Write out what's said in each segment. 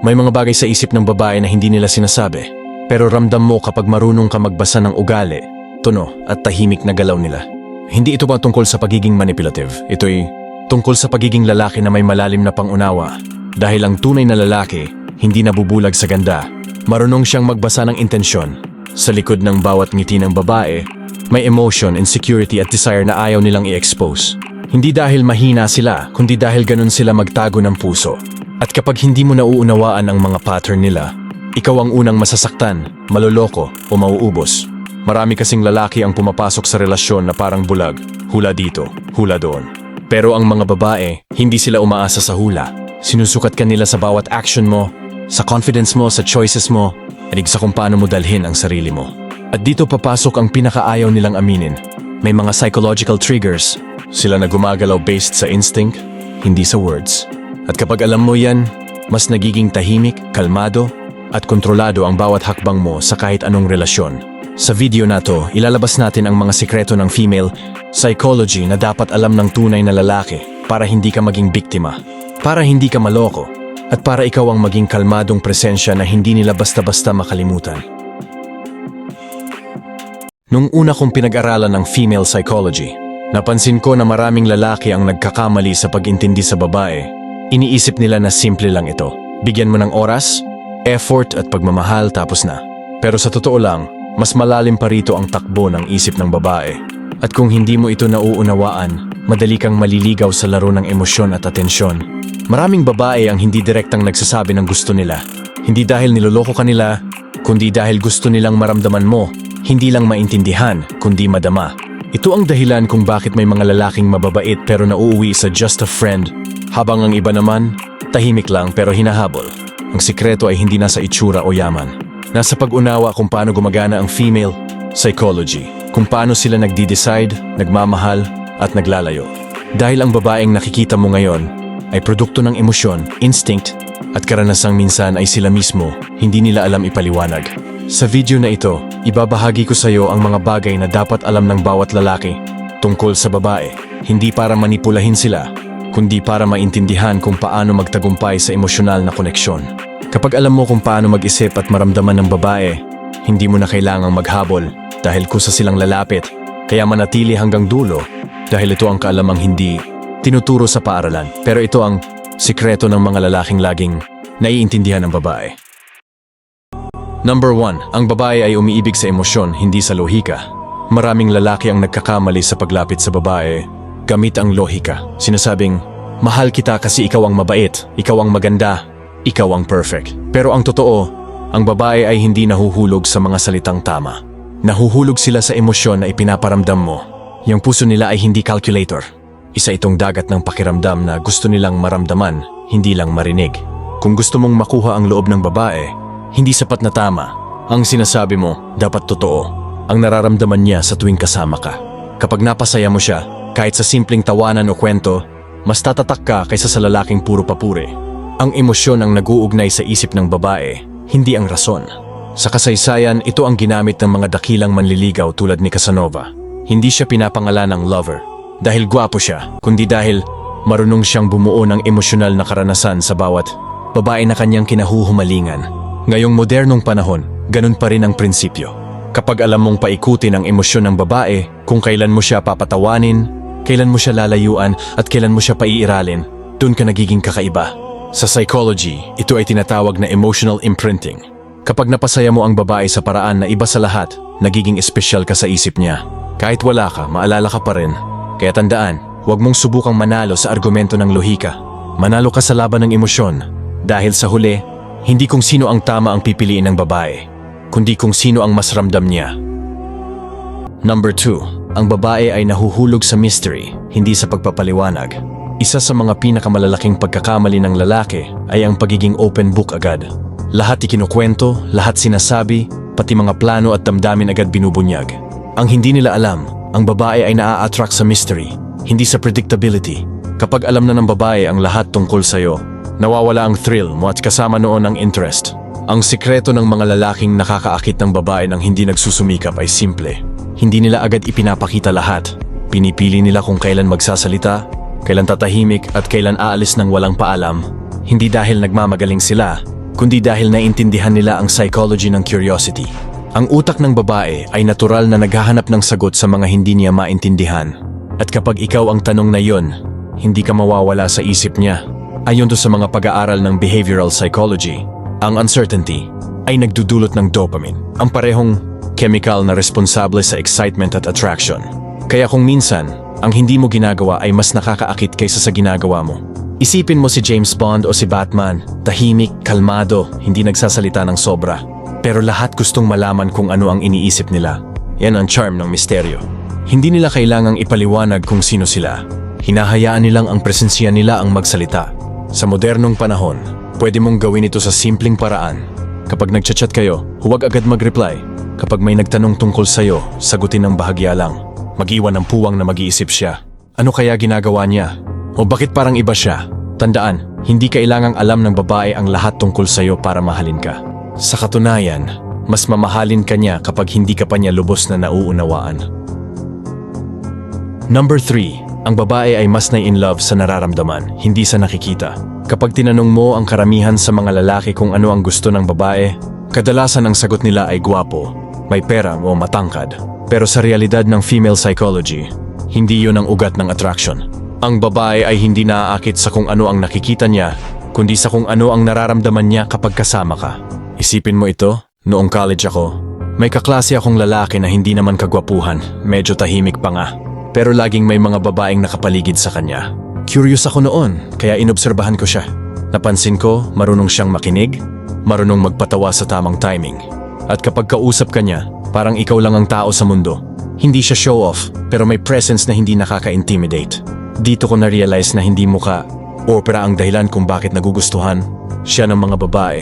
May mga bagay sa isip ng babae na hindi nila sinasabi. Pero ramdam mo kapag marunong ka magbasa ng ugali, tono at tahimik na galaw nila. Hindi ito ba tungkol sa pagiging manipulative? Ito'y tungkol sa pagiging lalaki na may malalim na pangunawa. Dahil ang tunay na lalaki, hindi nabubulag sa ganda. Marunong siyang magbasa ng intensyon. Sa likod ng bawat ngiti ng babae, may emotion, insecurity at desire na ayaw nilang i-expose. Hindi dahil mahina sila, kundi dahil ganun sila magtago ng puso. At kapag hindi mo nauunawaan ang mga pattern nila, ikaw ang unang masasaktan, maloloko o mauubos. Marami kasing lalaki ang pumapasok sa relasyon na parang bulag, hula dito, hula doon. Pero ang mga babae, hindi sila umaasa sa hula. Sinusukat ka nila sa bawat action mo, sa confidence mo, sa choices mo, at sa kung paano mo dalhin ang sarili mo. At dito papasok ang pinakaayaw nilang aminin. May mga psychological triggers. Sila na gumagalaw based sa instinct, hindi sa words. At kapag alam mo yan, mas nagiging tahimik, kalmado, at kontrolado ang bawat hakbang mo sa kahit anong relasyon. Sa video na to, ilalabas natin ang mga sikreto ng female psychology na dapat alam ng tunay na lalaki para hindi ka maging biktima, para hindi ka maloko, at para ikaw ang maging kalmadong presensya na hindi nila basta-basta makalimutan. Nung una kong pinag-aralan ng female psychology, napansin ko na maraming lalaki ang nagkakamali sa pag-intindi sa babae. Iniisip nila na simple lang ito. Bigyan mo ng oras, effort at pagmamahal tapos na. Pero sa totoo lang, mas malalim pa rito ang takbo ng isip ng babae. At kung hindi mo ito nauunawaan, madali kang maliligaw sa laro ng emosyon at atensyon. Maraming babae ang hindi direktang nagsasabi ng gusto nila. Hindi dahil niloloko ka nila, kundi dahil gusto nilang maramdaman mo, hindi lang maintindihan, kundi madama. Ito ang dahilan kung bakit may mga lalaking mababait pero nauuwi sa just a friend, habang ang iba naman, tahimik lang pero hinahabol. Ang sikreto ay hindi nasa itsura o yaman. Nasa pag-unawa kung paano gumagana ang female psychology, kung paano sila nagdi-decide, nagmamahal, at naglalayo. Dahil ang babaeng nakikita mo ngayon ay produkto ng emosyon, instinct, at karanasang minsan ay sila mismo, hindi nila alam ipaliwanag. Sa video na ito, ibabahagi ko sa iyo ang mga bagay na dapat alam ng bawat lalaki tungkol sa babae, hindi para manipulahin sila, kundi para maintindihan kung paano magtagumpay sa emosyonal na koneksyon. Kapag alam mo kung paano mag-isip at maramdaman ng babae, hindi mo na kailangang maghabol dahil kusa silang lalapit, kaya manatili hanggang dulo dahil ito ang kaalamang hindi tinuturo sa paaralan. Pero ito ang sikreto ng mga lalaking laging naiintindihan ng babae. Number 1. Ang babae ay umiibig sa emosyon, hindi sa lohika. Maraming lalaki ang nagkakamali sa paglapit sa babae gamit ang lohika. Sinasabing, mahal kita kasi ikaw ang mabait, ikaw ang maganda, ikaw ang perfect. Pero ang totoo, ang babae ay hindi nahuhulog sa mga salitang tama. Nahuhulog sila sa emosyon na ipinaparamdam mo. Yung puso nila ay hindi calculator. Isa itong dagat ng pakiramdam na gusto nilang maramdaman, hindi lang marinig. Kung gusto mong makuha ang loob ng babae, hindi sapat na tama. Ang sinasabi mo, dapat totoo. Ang nararamdaman niya sa tuwing kasama ka. Kapag napasaya mo siya, kahit sa simpleng tawanan o kwento, mas tatatak ka kaysa sa lalaking puro papuri. Ang emosyon ang naguugnay sa isip ng babae, hindi ang rason. Sa kasaysayan, ito ang ginamit ng mga dakilang manliligaw tulad ni Casanova. Hindi siya pinapangalan ng lover dahil gwapo siya, kundi dahil marunong siyang bumuo ng emosyonal na karanasan sa bawat babae na kanyang kinahuhumalingan. Ngayong modernong panahon, ganun pa rin ang prinsipyo. Kapag alam mong paikutin ang emosyon ng babae, kung kailan mo siya papatawanin, kailan mo siya lalayuan at kailan mo siya paiiralin, dun ka nagiging kakaiba. Sa psychology, ito ay tinatawag na emotional imprinting. Kapag napasaya mo ang babae sa paraan na iba sa lahat, nagiging espesyal ka sa isip niya. Kahit wala ka, maalala ka pa rin. Kaya tandaan, huwag mong subukang manalo sa argumento ng lohika. Manalo ka sa laban ng emosyon. Dahil sa huli, hindi kung sino ang tama ang pipiliin ng babae, kundi kung sino ang mas ramdam niya. Number 2. Ang babae ay nahuhulog sa mystery, hindi sa pagpapaliwanag. Isa sa mga pinakamalalaking pagkakamali ng lalaki ay ang pagiging open book agad. Lahat ikinukwento, lahat sinasabi, pati mga plano at damdamin agad binubunyag. Ang hindi nila alam, ang babae ay naa-attract sa mystery, hindi sa predictability. Kapag alam na ng babae ang lahat tungkol sa'yo, nawawala ang thrill mo at kasama noon ang interest. Ang sikreto ng mga lalaking nakakaakit ng babae nang hindi nagsusumikap ay simple. Hindi nila agad ipinapakita lahat. Pinipili nila kung kailan magsasalita, kailan tatahimik at kailan aalis ng walang paalam. Hindi dahil nagmamagaling sila, kundi dahil naintindihan nila ang psychology ng curiosity. Ang utak ng babae ay natural na naghahanap ng sagot sa mga hindi niya maintindihan. At kapag ikaw ang tanong na yon, hindi ka mawawala sa isip niya. Ayon to sa mga pag-aaral ng behavioral psychology, ang uncertainty ay nagdudulot ng dopamine, ang parehong chemical na responsable sa excitement at attraction. Kaya kung minsan, ang hindi mo ginagawa ay mas nakakaakit kaysa sa ginagawa mo. Isipin mo si James Bond o si Batman, tahimik, kalmado, hindi nagsasalita ng sobra. Pero lahat gustong malaman kung ano ang iniisip nila. Yan ang charm ng misteryo. Hindi nila kailangang ipaliwanag kung sino sila. Hinahayaan nilang ang presensya nila ang magsalita. Sa modernong panahon, pwede mong gawin ito sa simpleng paraan. Kapag nagchat-chat kayo, huwag agad mag-reply. Kapag may nagtanong tungkol sa'yo, sagutin ng bahagya lang. Mag-iwan ng puwang na mag-iisip siya. Ano kaya ginagawa niya? O bakit parang iba siya? Tandaan, hindi kailangang alam ng babae ang lahat tungkol sa'yo para mahalin ka. Sa katunayan, mas mamahalin ka niya kapag hindi ka pa niya lubos na nauunawaan. Number 3. Ang babae ay mas na in love sa nararamdaman, hindi sa nakikita. Kapag tinanong mo ang karamihan sa mga lalaki kung ano ang gusto ng babae, kadalasan ang sagot nila ay gwapo, may pera o matangkad. Pero sa realidad ng female psychology, hindi yun ang ugat ng attraction. Ang babae ay hindi naaakit sa kung ano ang nakikita niya, kundi sa kung ano ang nararamdaman niya kapag kasama ka. Isipin mo ito, noong college ako, may kaklase akong lalaki na hindi naman kagwapuhan, medyo tahimik pa nga. Pero laging may mga babaeng nakapaligid sa kanya. Curious ako noon, kaya inobserbahan ko siya. Napansin ko, marunong siyang makinig, marunong magpatawa sa tamang timing. At kapag kausap ka niya, parang ikaw lang ang tao sa mundo. Hindi siya show off, pero may presence na hindi nakaka-intimidate. Dito ko na-realize na hindi muka opera ang dahilan kung bakit nagugustuhan siya ng mga babae.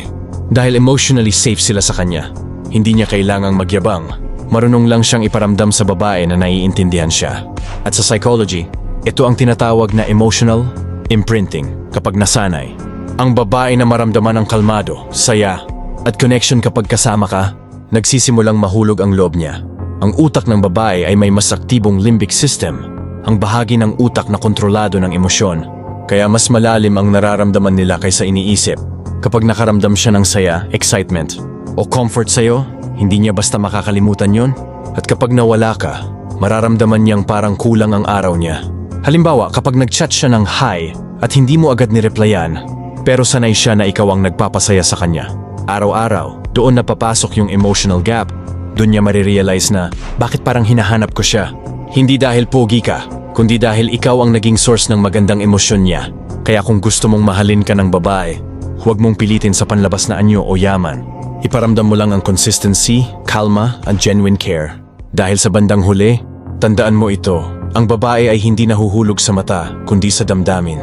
Dahil emotionally safe sila sa kanya. Hindi niya kailangang magyabang. Marunong lang siyang iparamdam sa babae na naiintindihan siya. At sa psychology, ito ang tinatawag na emotional imprinting kapag nasanay. Ang babae na maramdaman ng kalmado, saya, at connection kapag kasama ka, nagsisimulang mahulog ang loob niya. Ang utak ng babae ay may mas aktibong limbic system, ang bahagi ng utak na kontrolado ng emosyon. Kaya mas malalim ang nararamdaman nila kaysa iniisip. Kapag nakaramdam siya ng saya, excitement, o comfort sa'yo, hindi niya basta makakalimutan yon. At kapag nawala ka, mararamdaman niyang parang kulang ang araw niya. Halimbawa, kapag nag-chat siya ng hi at hindi mo agad nireplyan, pero sanay siya na ikaw ang nagpapasaya sa kanya. Araw-araw, doon napapasok yung emotional gap. Doon niya marirealize na bakit parang hinahanap ko siya. Hindi dahil pogi ka, kundi dahil ikaw ang naging source ng magandang emosyon niya. Kaya kung gusto mong mahalin ka ng babae, huwag mong pilitin sa panlabas na anyo o yaman. Iparamdam mo lang ang consistency, kalma, at genuine care. Dahil sa bandang huli, tandaan mo ito, ang babae ay hindi nahuhulog sa mata, kundi sa damdamin.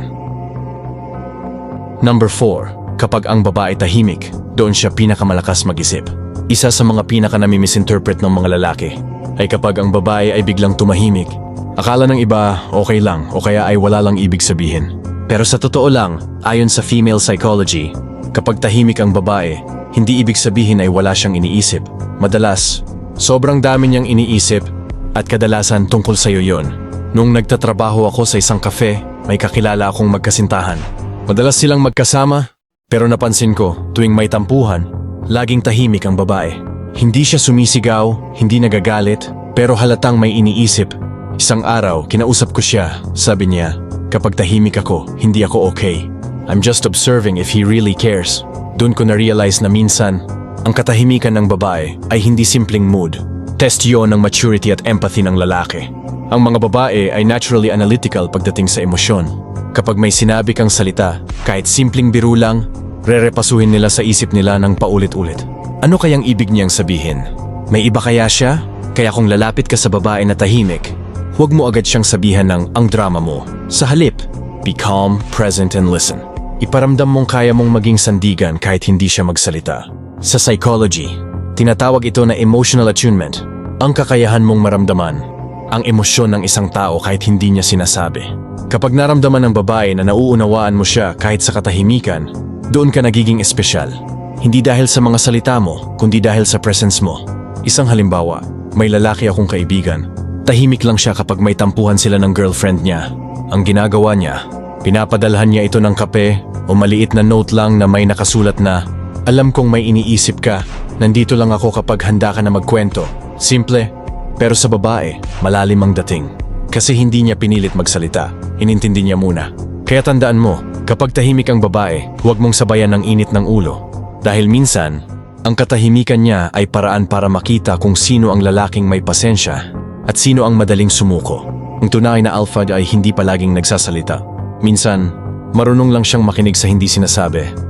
Number 4. Kapag ang babae tahimik, doon siya pinakamalakas mag-isip. Isa sa mga pinaka nami-misinterpret ng mga lalaki ay kapag ang babae ay biglang tumahimik. Akala ng iba okay lang o kaya ay wala lang ibig sabihin. Pero sa totoo lang, ayon sa female psychology, kapag tahimik ang babae, hindi ibig sabihin ay wala siyang iniisip. Madalas, sobrang dami niyang iniisip at kadalasan tungkol sa iyo yon. Nung nagtatrabaho ako sa isang kafe, may kakilala akong magkasintahan. Madalas silang magkasama, pero napansin ko tuwing may tampuhan, laging tahimik ang babae. Hindi siya sumisigaw, hindi nagagalit, pero halatang may iniisip. Isang araw, kinausap ko siya, sabi niya, kapag tahimik ako, hindi ako okay. I'm just observing if he really cares. Doon ko na-realize na minsan, ang katahimikan ng babae ay hindi simpleng mood. Test yon ng maturity at empathy ng lalaki. Ang mga babae ay naturally analytical pagdating sa emosyon. Kapag may sinabi kang salita, kahit simpleng biro lang, rerepasuhin nila sa isip nila ng paulit-ulit. Ano kayang ibig niyang sabihin? May iba kaya siya? Kaya kung lalapit ka sa babae na tahimik, huwag mo agad siyang sabihan ng ang drama mo. Sa halip, be calm, present, and listen. Iparamdam mong kaya mong maging sandigan kahit hindi siya magsalita. Sa psychology, tinatawag ito na emotional attunement. Ang kakayahan mong maramdaman ang emosyon ng isang tao kahit hindi niya sinasabi. Kapag naramdaman ng babae na nauunawaan mo siya kahit sa katahimikan, doon ka nagiging espesyal. Hindi dahil sa mga salita mo, kundi dahil sa presence mo. Isang halimbawa, may lalaki akong kaibigan. Tahimik lang siya kapag may tampuhan sila ng girlfriend niya. Ang ginagawa niya, pinapadalhan niya ito ng kape o maliit na note lang na may nakasulat na Alam kong may iniisip ka. Nandito lang ako kapag handa ka na magkwento. Simple, pero sa babae, malalim ang dating. Kasi hindi niya pinilit magsalita. Inintindi niya muna. Kaya tandaan mo, kapag tahimik ang babae, huwag mong sabayan ng init ng ulo. Dahil minsan, ang katahimikan niya ay paraan para makita kung sino ang lalaking may pasensya at sino ang madaling sumuko. Ang tunay na alpha ay hindi palaging nagsasalita. Minsan, marunong lang siyang makinig sa hindi sinasabi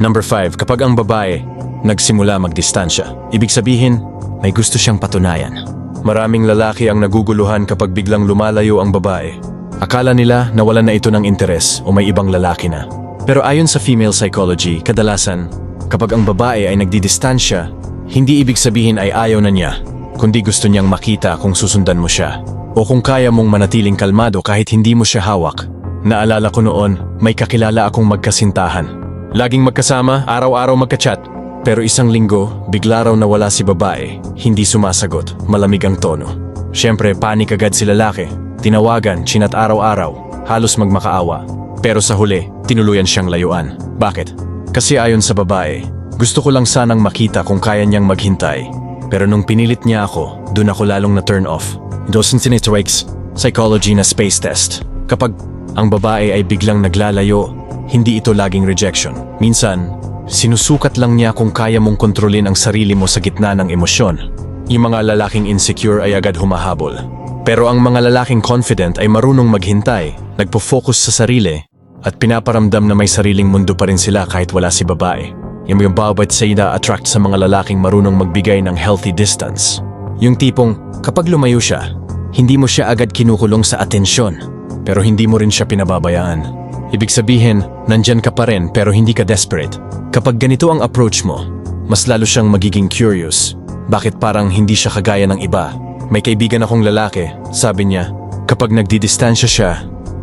Number 5. Kapag ang babae nagsimula magdistansya, ibig sabihin, may gusto siyang patunayan. Maraming lalaki ang naguguluhan kapag biglang lumalayo ang babae. Akala nila nawalan na ito ng interes o may ibang lalaki na. Pero ayon sa female psychology, kadalasan, kapag ang babae ay nagdidistansya, hindi ibig sabihin ay ayaw na niya, kundi gusto niyang makita kung susundan mo siya. O kung kaya mong manatiling kalmado kahit hindi mo siya hawak. Naalala ko noon, may kakilala akong magkasintahan. Laging magkasama, araw-araw magka-chat. Pero isang linggo, bigla raw nawala si babae. Hindi sumasagot, malamig ang tono. Siyempre, panik agad si lalaki. Tinawagan, chinat araw-araw, halos magmakaawa. Pero sa huli, tinuluyan siyang layuan. Bakit? Kasi ayon sa babae, gusto ko lang sanang makita kung kaya niyang maghintay. Pero nung pinilit niya ako, dun ako lalong na turn off. Dosen Sinitwakes, psychology na space test. Kapag ang babae ay biglang naglalayo, hindi ito laging rejection. Minsan, sinusukat lang niya kung kaya mong kontrolin ang sarili mo sa gitna ng emosyon. Yung mga lalaking insecure ay agad humahabol. Pero ang mga lalaking confident ay marunong maghintay, nagpo-focus sa sarili, at pinaparamdam na may sariling mundo pa rin sila kahit wala si babae. Yung yung bawat sa attract sa mga lalaking marunong magbigay ng healthy distance. Yung tipong, kapag lumayo siya, hindi mo siya agad kinukulong sa atensyon, pero hindi mo rin siya pinababayaan. Ibig sabihin, nandyan ka pa rin pero hindi ka desperate. Kapag ganito ang approach mo, mas lalo siyang magiging curious. Bakit parang hindi siya kagaya ng iba? May kaibigan akong lalaki, sabi niya, kapag nagdidistansya siya,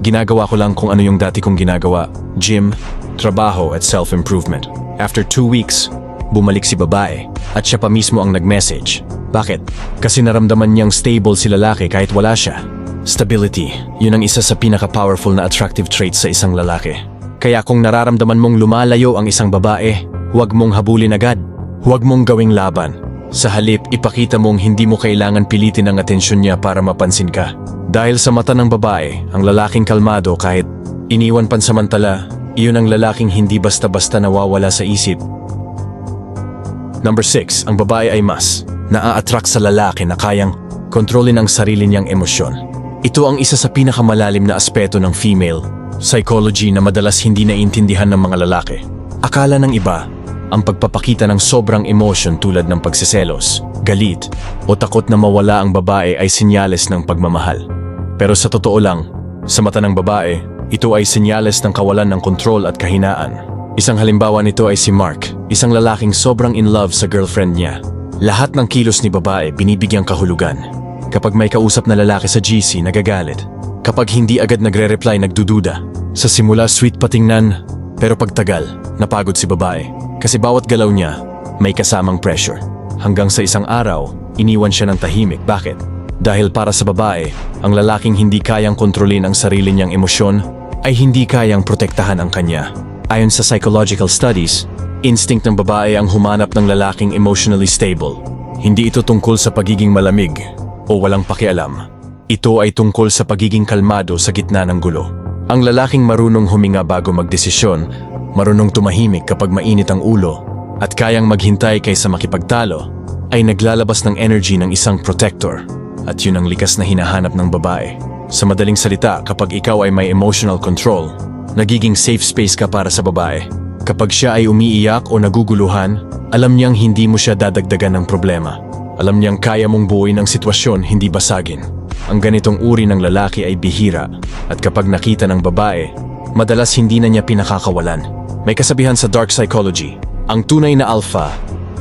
ginagawa ko lang kung ano yung dati kong ginagawa. Gym, trabaho at self-improvement. After two weeks, bumalik si babae at siya pa mismo ang nag-message. Bakit? Kasi naramdaman niyang stable si lalaki kahit wala siya. Stability, yun ang isa sa pinaka-powerful na attractive trait sa isang lalaki. Kaya kung nararamdaman mong lumalayo ang isang babae, huwag mong habulin agad. Huwag mong gawing laban. Sa halip, ipakita mong hindi mo kailangan pilitin ang atensyon niya para mapansin ka. Dahil sa mata ng babae, ang lalaking kalmado kahit iniwan pansamantala, iyon ang lalaking hindi basta-basta nawawala sa isip. Number 6, ang babae ay mas naa-attract sa lalaki na kayang kontrolin ang sarili niyang emosyon. Ito ang isa sa pinakamalalim na aspeto ng female psychology na madalas hindi naiintindihan ng mga lalaki. Akala ng iba, ang pagpapakita ng sobrang emotion tulad ng pagsiselos, galit, o takot na mawala ang babae ay sinyales ng pagmamahal. Pero sa totoo lang, sa mata ng babae, ito ay sinyales ng kawalan ng kontrol at kahinaan. Isang halimbawa nito ay si Mark, isang lalaking sobrang in love sa girlfriend niya. Lahat ng kilos ni babae binibigyang kahulugan. Kapag may kausap na lalaki sa GC, nagagalit. Kapag hindi agad nagre-reply, nagdududa. Sa simula, sweet patingnan, pero pagtagal, napagod si babae. Kasi bawat galaw niya, may kasamang pressure. Hanggang sa isang araw, iniwan siya ng tahimik. Bakit? Dahil para sa babae, ang lalaking hindi kayang kontrolin ang sarili niyang emosyon ay hindi kayang protektahan ang kanya. Ayon sa psychological studies, instinct ng babae ang humanap ng lalaking emotionally stable. Hindi ito tungkol sa pagiging malamig, o walang pakialam. Ito ay tungkol sa pagiging kalmado sa gitna ng gulo. Ang lalaking marunong huminga bago magdesisyon, marunong tumahimik kapag mainit ang ulo, at kayang maghintay kaysa makipagtalo, ay naglalabas ng energy ng isang protector. At yun ang likas na hinahanap ng babae. Sa madaling salita, kapag ikaw ay may emotional control, nagiging safe space ka para sa babae. Kapag siya ay umiiyak o naguguluhan, alam niyang hindi mo siya dadagdagan ng problema. Alam niyang kaya mong buuin ang sitwasyon, hindi basagin. Ang ganitong uri ng lalaki ay bihira at kapag nakita ng babae, madalas hindi na niya pinakakawalan. May kasabihan sa dark psychology, ang tunay na alpha,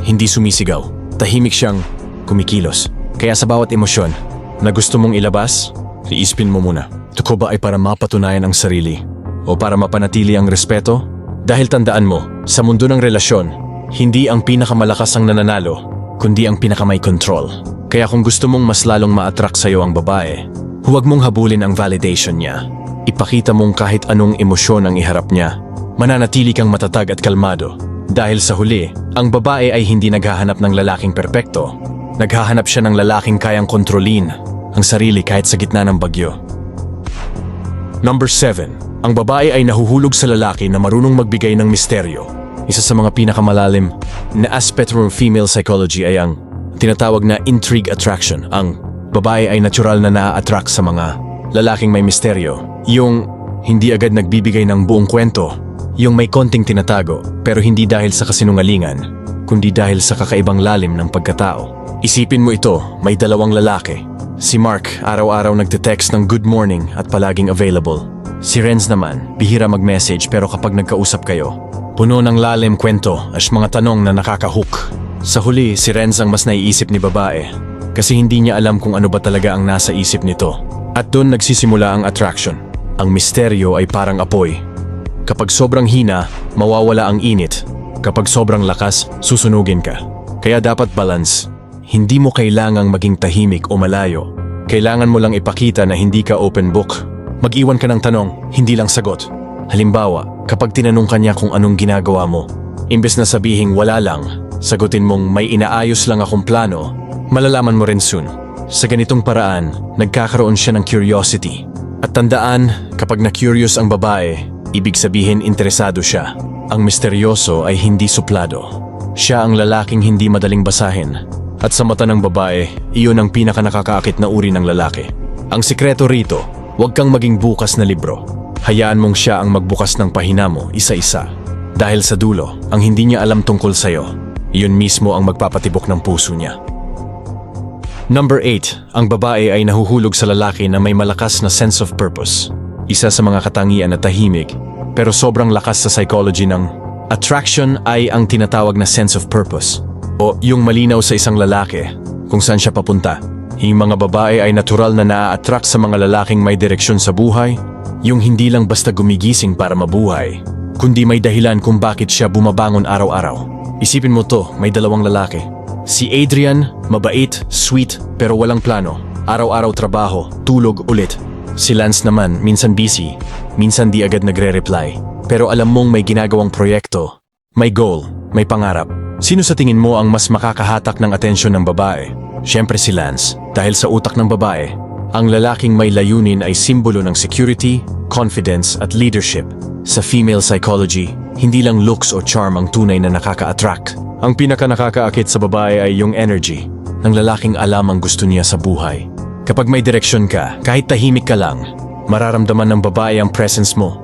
hindi sumisigaw. Tahimik siyang kumikilos. Kaya sa bawat emosyon na gusto mong ilabas, iispin mo muna. Ito ba ay para mapatunayan ang sarili o para mapanatili ang respeto? Dahil tandaan mo, sa mundo ng relasyon, hindi ang pinakamalakas ang nananalo, kundi ang pinakamay control. Kaya kung gusto mong mas lalong ma-attract sa'yo ang babae, huwag mong habulin ang validation niya. Ipakita mong kahit anong emosyon ang iharap niya. Mananatili kang matatag at kalmado. Dahil sa huli, ang babae ay hindi naghahanap ng lalaking perpekto. Naghahanap siya ng lalaking kayang kontrolin ang sarili kahit sa gitna ng bagyo. Number 7. Ang babae ay nahuhulog sa lalaki na marunong magbigay ng misteryo. Isa sa mga pinakamalalim na aspect ng female psychology ay ang tinatawag na intrigue attraction. Ang babae ay natural na naa-attract sa mga lalaking may misteryo. Yung hindi agad nagbibigay ng buong kwento. Yung may konting tinatago pero hindi dahil sa kasinungalingan, kundi dahil sa kakaibang lalim ng pagkatao. Isipin mo ito, may dalawang lalaki. Si Mark, araw-araw nagte-text ng good morning at palaging available. Si Renz naman, bihira mag-message pero kapag nagkausap kayo, puno ng lalim kwento at mga tanong na nakakahook. Sa huli, si Renz ang mas naiisip ni babae kasi hindi niya alam kung ano ba talaga ang nasa isip nito. At doon nagsisimula ang attraction. Ang misteryo ay parang apoy. Kapag sobrang hina, mawawala ang init. Kapag sobrang lakas, susunugin ka. Kaya dapat balance. Hindi mo kailangang maging tahimik o malayo. Kailangan mo lang ipakita na hindi ka open book. Mag-iwan ka ng tanong, hindi lang sagot. Halimbawa, kapag tinanong ka niya kung anong ginagawa mo, imbes na sabihing wala lang, sagutin mong may inaayos lang akong plano, malalaman mo rin soon. Sa ganitong paraan, nagkakaroon siya ng curiosity. At tandaan, kapag na-curious ang babae, ibig sabihin interesado siya. Ang misteryoso ay hindi suplado. Siya ang lalaking hindi madaling basahin. At sa mata ng babae, iyon ang pinaka nakakaakit na uri ng lalaki. Ang sikreto rito, huwag kang maging bukas na libro. Hayaan mong siya ang magbukas ng pahina mo isa-isa. Dahil sa dulo, ang hindi niya alam tungkol sa'yo, iyon mismo ang magpapatibok ng puso niya. Number 8. Ang babae ay nahuhulog sa lalaki na may malakas na sense of purpose. Isa sa mga katangian na tahimik, pero sobrang lakas sa psychology ng attraction ay ang tinatawag na sense of purpose o yung malinaw sa isang lalaki kung saan siya papunta. Yung mga babae ay natural na naa-attract sa mga lalaking may direksyon sa buhay, yung hindi lang basta gumigising para mabuhay, kundi may dahilan kung bakit siya bumabangon araw-araw. Isipin mo to, may dalawang lalaki. Si Adrian, mabait, sweet, pero walang plano. Araw-araw trabaho, tulog ulit. Si Lance naman, minsan busy, minsan di agad nagre-reply. Pero alam mong may ginagawang proyekto, may goal, may pangarap. Sino sa tingin mo ang mas makakahatak ng atensyon ng babae? Siyempre si Lance, dahil sa utak ng babae. Ang lalaking may layunin ay simbolo ng security, confidence at leadership. Sa female psychology, hindi lang looks o charm ang tunay na nakaka-attract. Ang pinaka nakakaakit sa babae ay yung energy ng lalaking alam ang gusto niya sa buhay. Kapag may direksyon ka, kahit tahimik ka lang, mararamdaman ng babae ang presence mo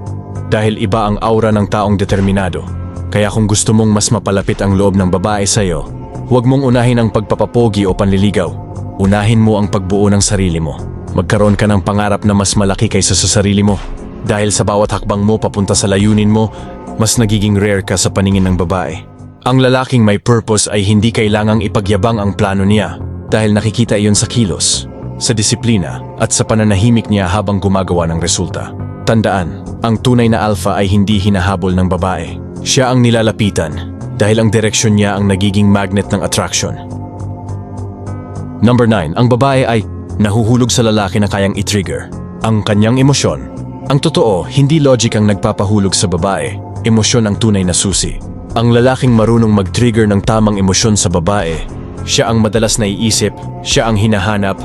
dahil iba ang aura ng taong determinado. Kaya kung gusto mong mas mapalapit ang loob ng babae sa'yo, huwag mong unahin ang pagpapapogi o panliligaw. Unahin mo ang pagbuo ng sarili mo. Magkaroon ka ng pangarap na mas malaki kaysa sa sarili mo. Dahil sa bawat hakbang mo papunta sa layunin mo, mas nagiging rare ka sa paningin ng babae. Ang lalaking may purpose ay hindi kailangang ipagyabang ang plano niya dahil nakikita iyon sa kilos, sa disiplina at sa pananahimik niya habang gumagawa ng resulta. Tandaan, ang tunay na alpha ay hindi hinahabol ng babae. Siya ang nilalapitan dahil ang direksyon niya ang nagiging magnet ng attraction. Number 9. Ang babae ay nahuhulog sa lalaki na kayang i-trigger. Ang kanyang emosyon. Ang totoo, hindi logic ang nagpapahulog sa babae. Emosyon ang tunay na susi. Ang lalaking marunong mag-trigger ng tamang emosyon sa babae. Siya ang madalas naiisip, siya ang hinahanap,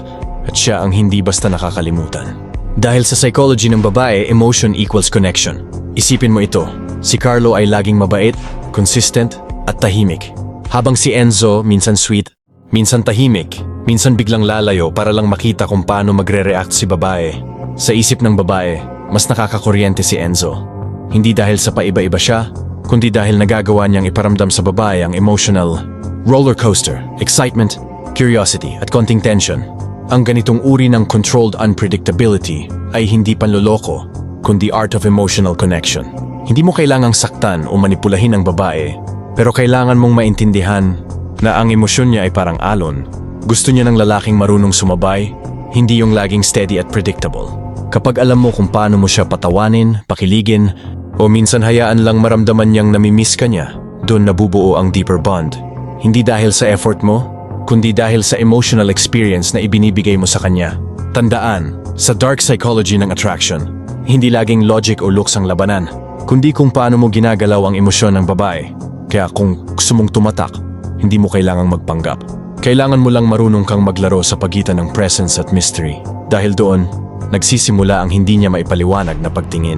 at siya ang hindi basta nakakalimutan. Dahil sa psychology ng babae, emotion equals connection. Isipin mo ito, si Carlo ay laging mabait, consistent, at tahimik. Habang si Enzo minsan sweet, minsan tahimik, minsan biglang lalayo para lang makita kung paano magre-react si babae. Sa isip ng babae, mas nakakakuryente si Enzo. Hindi dahil sa paiba-iba siya, kundi dahil nagagawa niyang iparamdam sa babae ang emotional roller coaster, excitement, curiosity at konting tension. Ang ganitong uri ng controlled unpredictability ay hindi panloloko, kundi art of emotional connection. Hindi mo kailangang saktan o manipulahin ang babae, pero kailangan mong maintindihan na ang emosyon niya ay parang alon. Gusto niya ng lalaking marunong sumabay, hindi yung laging steady at predictable. Kapag alam mo kung paano mo siya patawanin, pakiligin, o minsan hayaan lang maramdaman niyang namimiss ka niya, doon nabubuo ang deeper bond. Hindi dahil sa effort mo, kundi dahil sa emotional experience na ibinibigay mo sa kanya. Tandaan, sa dark psychology ng attraction, hindi laging logic o looks ang labanan, kundi kung paano mo ginagalaw ang emosyon ng babae. Kaya kung gusto mong tumatak, hindi mo kailangang magpanggap. Kailangan mo lang marunong kang maglaro sa pagitan ng presence at mystery. Dahil doon, nagsisimula ang hindi niya maipaliwanag na pagtingin.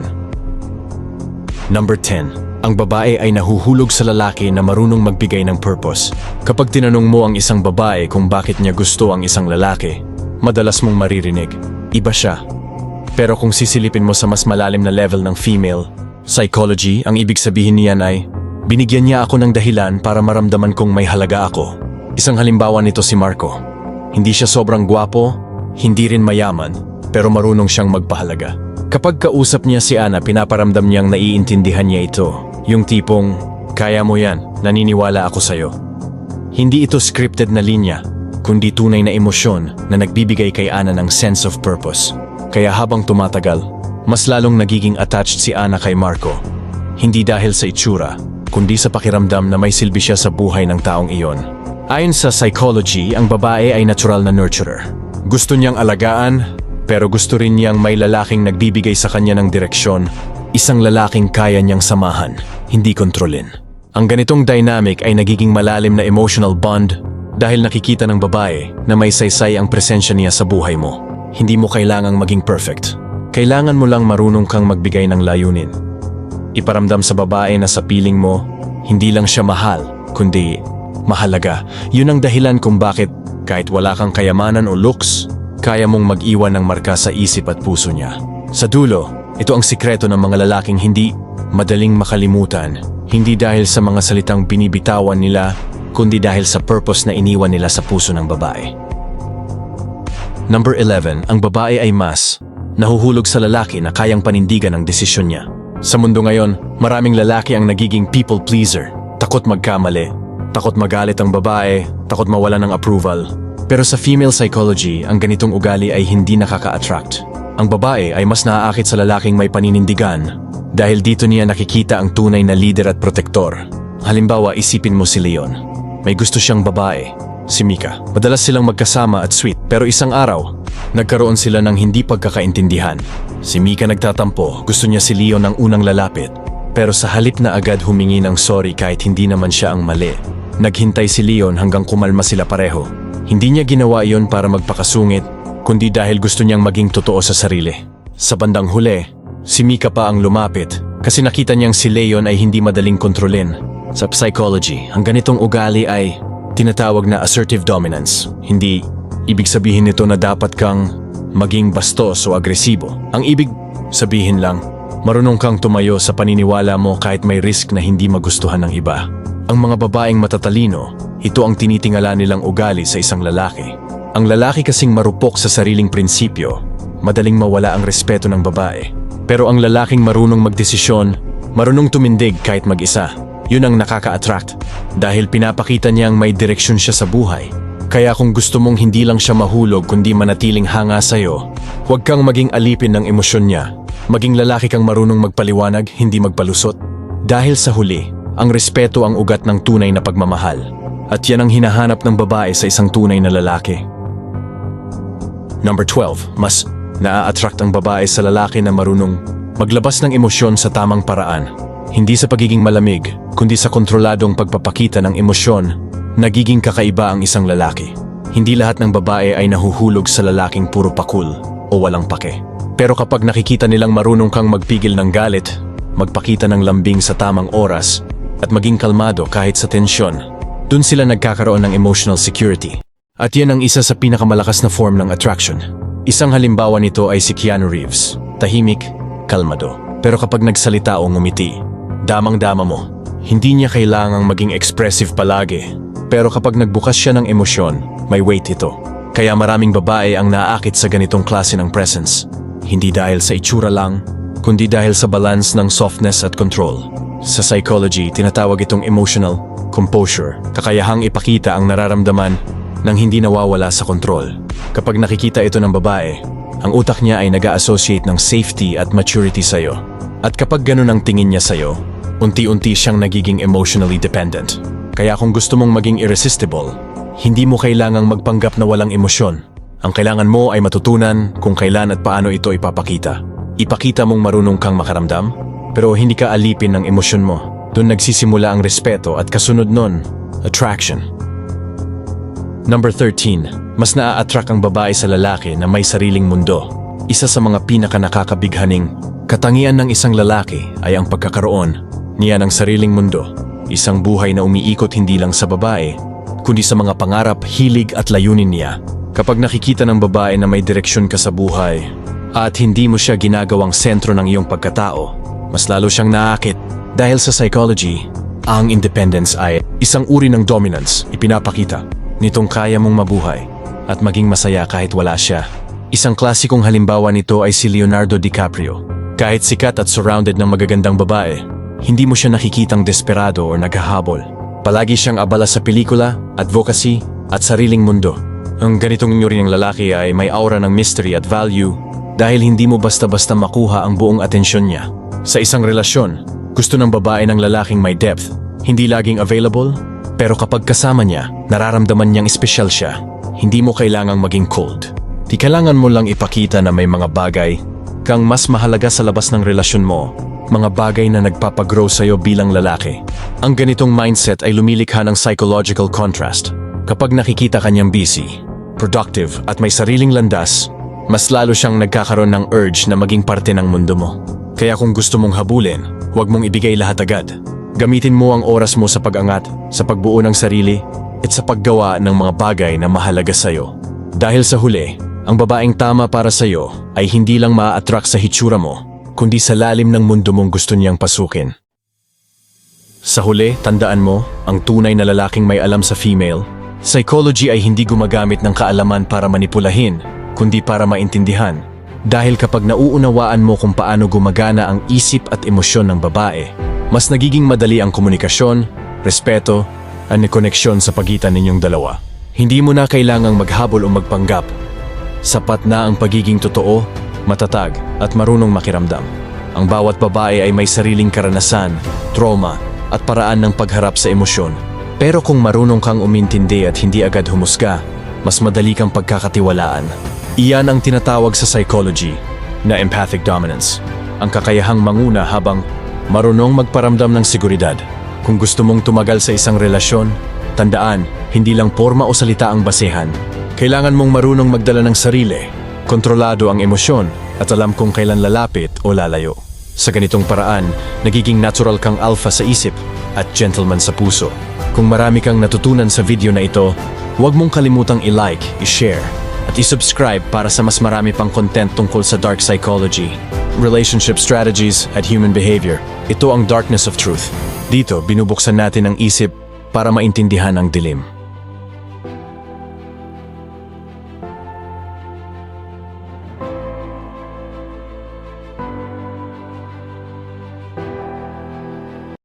Number 10. Ang babae ay nahuhulog sa lalaki na marunong magbigay ng purpose. Kapag tinanong mo ang isang babae kung bakit niya gusto ang isang lalaki, madalas mong maririnig, iba siya. Pero kung sisilipin mo sa mas malalim na level ng female, psychology, ang ibig sabihin niyan ay, binigyan niya ako ng dahilan para maramdaman kong may halaga ako. Isang halimbawa nito si Marco. Hindi siya sobrang gwapo, hindi rin mayaman, pero marunong siyang magpahalaga. Kapag kausap niya si Ana, pinaparamdam niyang naiintindihan niya ito. Yung tipong, kaya mo yan, naniniwala ako sa'yo. Hindi ito scripted na linya, kundi tunay na emosyon na nagbibigay kay Ana ng sense of purpose. Kaya habang tumatagal, mas lalong nagiging attached si Ana kay Marco. Hindi dahil sa itsura, kundi sa pakiramdam na may silbi siya sa buhay ng taong iyon. Ayon sa psychology, ang babae ay natural na nurturer. Gusto niyang alagaan, pero gusto rin niyang may lalaking nagbibigay sa kanya ng direksyon, isang lalaking kaya niyang samahan, hindi kontrolin. Ang ganitong dynamic ay nagiging malalim na emotional bond dahil nakikita ng babae na may saysay ang presensya niya sa buhay mo. Hindi mo kailangang maging perfect. Kailangan mo lang marunong kang magbigay ng layunin. Iparamdam sa babae na sa piling mo, hindi lang siya mahal, kundi mahalaga. Yun ang dahilan kung bakit kahit wala kang kayamanan o looks, kaya mong mag-iwan ng marka sa isip at puso niya. Sa dulo, ito ang sikreto ng mga lalaking hindi madaling makalimutan, hindi dahil sa mga salitang binibitawan nila, kundi dahil sa purpose na iniwan nila sa puso ng babae. Number 11, ang babae ay mas nahuhulog sa lalaki na kayang panindigan ang desisyon niya. Sa mundo ngayon, maraming lalaki ang nagiging people pleaser. Takot magkamali, takot magalit ang babae, takot mawala ng approval. Pero sa female psychology, ang ganitong ugali ay hindi nakaka-attract. Ang babae ay mas naaakit sa lalaking may paninindigan dahil dito niya nakikita ang tunay na leader at protektor. Halimbawa, isipin mo si Leon. May gusto siyang babae, si Mika. Madalas silang magkasama at sweet pero isang araw, nagkaroon sila ng hindi pagkakaintindihan. Si Mika nagtatampo, gusto niya si Leon ang unang lalapit. Pero sa halip na agad humingi ng sorry kahit hindi naman siya ang mali, naghintay si Leon hanggang kumalma sila pareho. Hindi niya ginawa iyon para magpakasungit, kundi dahil gusto niyang maging totoo sa sarili. Sa bandang huli, si Mika pa ang lumapit kasi nakita niyang si Leon ay hindi madaling kontrolin. Sa psychology, ang ganitong ugali ay tinatawag na assertive dominance. Hindi ibig sabihin nito na dapat kang maging bastos o agresibo. Ang ibig sabihin lang, marunong kang tumayo sa paniniwala mo kahit may risk na hindi magustuhan ng iba. Ang mga babaeng matatalino, ito ang tinitingala nilang ugali sa isang lalaki. Ang lalaki kasing marupok sa sariling prinsipyo, madaling mawala ang respeto ng babae. Pero ang lalaking marunong magdesisyon, marunong tumindig kahit mag-isa, yun ang nakaka-attract dahil pinapakita niyang may direksyon siya sa buhay. Kaya kung gusto mong hindi lang siya mahulog kundi manatiling hanga sa'yo, huwag kang maging alipin ng emosyon niya. Maging lalaki kang marunong magpaliwanag, hindi magpalusot. Dahil sa huli, ang respeto ang ugat ng tunay na pagmamahal. At yan ang hinahanap ng babae sa isang tunay na lalaki. Number 12, mas naa-attract ang babae sa lalaki na marunong maglabas ng emosyon sa tamang paraan. Hindi sa pagiging malamig, kundi sa kontroladong pagpapakita ng emosyon, nagiging kakaiba ang isang lalaki. Hindi lahat ng babae ay nahuhulog sa lalaking puro pakul o walang pake. Pero kapag nakikita nilang marunong kang magpigil ng galit, magpakita ng lambing sa tamang oras, at maging kalmado kahit sa tensyon, dun sila nagkakaroon ng emotional security. At yan ang isa sa pinakamalakas na form ng attraction. Isang halimbawa nito ay si Keanu Reeves. Tahimik, kalmado. Pero kapag nagsalita o ngumiti, damang-dama mo. Hindi niya kailangang maging expressive palagi. Pero kapag nagbukas siya ng emosyon, may weight ito. Kaya maraming babae ang naakit sa ganitong klase ng presence. Hindi dahil sa itsura lang, kundi dahil sa balance ng softness at control. Sa psychology, tinatawag itong emotional composure, kakayahang ipakita ang nararamdaman nang hindi nawawala sa kontrol. Kapag nakikita ito ng babae, ang utak niya ay nag associate ng safety at maturity sa'yo. At kapag ganun ang tingin niya sa'yo, unti-unti siyang nagiging emotionally dependent. Kaya kung gusto mong maging irresistible, hindi mo kailangang magpanggap na walang emosyon. Ang kailangan mo ay matutunan kung kailan at paano ito ipapakita. Ipakita mong marunong kang makaramdam, pero hindi ka alipin ng emosyon mo. Doon nagsisimula ang respeto at kasunod nun, attraction. Number 13. Mas naa-attract ang babae sa lalaki na may sariling mundo. Isa sa mga pinaka-nakakabighaning katangian ng isang lalaki ay ang pagkakaroon niya ng sariling mundo. Isang buhay na umiikot hindi lang sa babae, kundi sa mga pangarap, hilig at layunin niya. Kapag nakikita ng babae na may direksyon ka sa buhay at hindi mo siya ginagawang sentro ng iyong pagkatao, mas lalo siyang naakit. Dahil sa psychology, ang independence ay isang uri ng dominance, ipinapakita nitong kaya mong mabuhay at maging masaya kahit wala siya. Isang klasikong halimbawa nito ay si Leonardo DiCaprio. Kahit sikat at surrounded ng magagandang babae, hindi mo siya nakikitang desperado o naghahabol. Palagi siyang abala sa pelikula, advocacy, at sariling mundo. Ang ganitong uri ng lalaki ay may aura ng mystery at value dahil hindi mo basta-basta makuha ang buong atensyon niya. Sa isang relasyon, gusto ng babae ng lalaking may depth, hindi laging available, pero kapag kasama niya, nararamdaman niyang espesyal siya. Hindi mo kailangang maging cold. Di kailangan mo lang ipakita na may mga bagay kang mas mahalaga sa labas ng relasyon mo, mga bagay na nagpapagrow sa'yo bilang lalaki. Ang ganitong mindset ay lumilikha ng psychological contrast. Kapag nakikita kanyang busy, productive at may sariling landas, mas lalo siyang nagkakaroon ng urge na maging parte ng mundo mo. Kaya kung gusto mong habulin, huwag mong ibigay lahat agad. Gamitin mo ang oras mo sa pag-angat, sa pagbuo ng sarili, at sa paggawa ng mga bagay na mahalaga sa'yo. Dahil sa huli, ang babaeng tama para sa'yo ay hindi lang maa-attract sa hitsura mo, kundi sa lalim ng mundo mong gusto niyang pasukin. Sa huli, tandaan mo, ang tunay na lalaking may alam sa female, psychology ay hindi gumagamit ng kaalaman para manipulahin, kundi para maintindihan. Dahil kapag nauunawaan mo kung paano gumagana ang isip at emosyon ng babae, mas nagiging madali ang komunikasyon, respeto, at koneksyon sa pagitan ninyong dalawa. Hindi mo na kailangang maghabol o magpanggap. Sapat na ang pagiging totoo, matatag, at marunong makiramdam. Ang bawat babae ay may sariling karanasan, trauma, at paraan ng pagharap sa emosyon. Pero kung marunong kang umintindi at hindi agad humusga, mas madali kang pagkakatiwalaan. Iyan ang tinatawag sa psychology na empathic dominance. Ang kakayahang manguna habang marunong magparamdam ng seguridad. Kung gusto mong tumagal sa isang relasyon, tandaan, hindi lang forma o salita ang basehan. Kailangan mong marunong magdala ng sarili, kontrolado ang emosyon, at alam kung kailan lalapit o lalayo. Sa ganitong paraan, nagiging natural kang alpha sa isip at gentleman sa puso. Kung marami kang natutunan sa video na ito, huwag mong kalimutang i-like, i-share, at i-subscribe para sa mas marami pang content tungkol sa dark psychology, relationship strategies, at human behavior. Ito ang Darkness of Truth. Dito, binubuksan natin ang isip para maintindihan ang dilim.